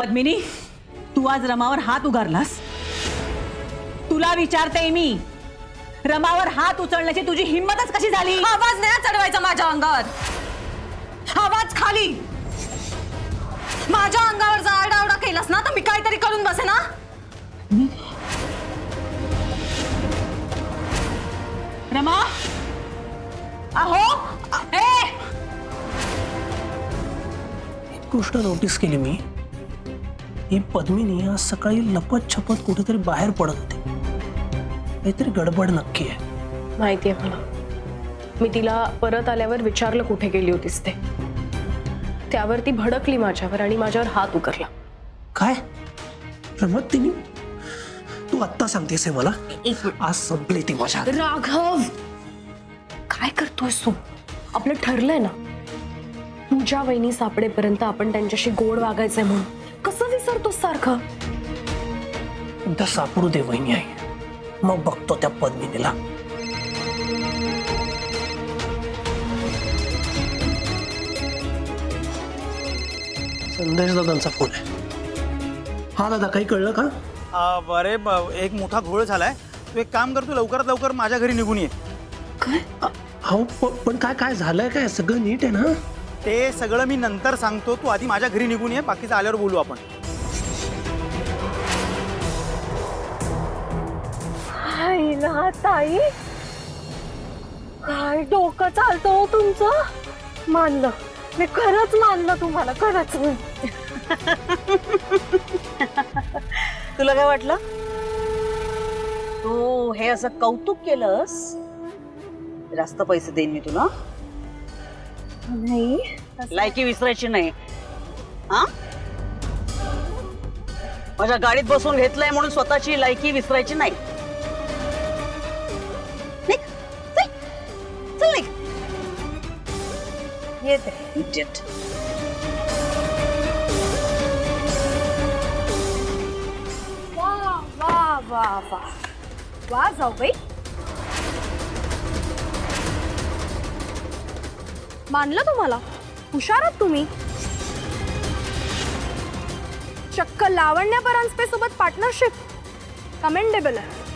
पद्मिनी तू आज रमावर हात उगारलास. तुला विचारते मी रमावर हात उचलण्याची तुझी हिंमतच कशी झाली? आवाज नाही चढवायचा माझ्या अंगावर. आवाज खाली. माझ्या अंगावर जर आरडाओरडा केलास ना तर मी काहीतरी करून बसे ना रमा? अहो ए! एक गोष्ट नोटीस केली मी. ही पद्मिनी आज सकाळी लपत छपत कुठेतरी बाहेर पडत होती. काहीतरी गडबड नक्की आहे. माहिती आहे मला. मी तिला परत आल्यावर विचारलं कुठे गेली होतीस ते. त्यावर ती भडकली माझ्यावर आणि माझ्यावर हात उकरला. काय? रमत तिने? तू आत्ता सांगतेस हे मला? आज संपली ती माझ्या हातात. राघव! काय करतोयस तू? आपलं ठरलंय ना. तुझ्या वहिनी सापडेपर्यंत आपण त्यांच्याशी गोड वागायचंय म्हणून. विसरतोस सारखं. एकदा सापडू दे वहिनी आई मग बघतो त्या पद्मिनीला. संदेश दादांचा फोन आहे. हा दादा काही कळलं का? आ, अरे ब- एक मोठा घोळ झालाय. तू एक काम करतो लवकरात लवकर माझ्या घरी निघून ये. हो प- पण काय काय झालंय काय? सगळं नीट आहे ना? ते सगळं मी नंतर सांगतो. तू आधी माझ्या घरी निघून ये बाकीचं आल्यावर बोलू आपण. ना ताई? काय डोकं चालतं हो तुमचं? मानलं. मी खरंच मानलं तुम्हाला खरंच. तुला काय वाटलं? तू हे असं कौतुक केलंस? जास्त पैसे देईन मी तुला. नाही. लायकी विसरायची नाही. हा? माझ्या गाडीत बसून घेतलंय म्हणून स्वतःची लायकी विसरायची नाही. येते Idiot. वा वा वा वा. वा जाऊ बाई. मानलं तुम्हाला? हुशार आहात तुम्ही. चक्क लावण्या परांजपे सोबत पार्टनरशिप कमेंडेबल आहे.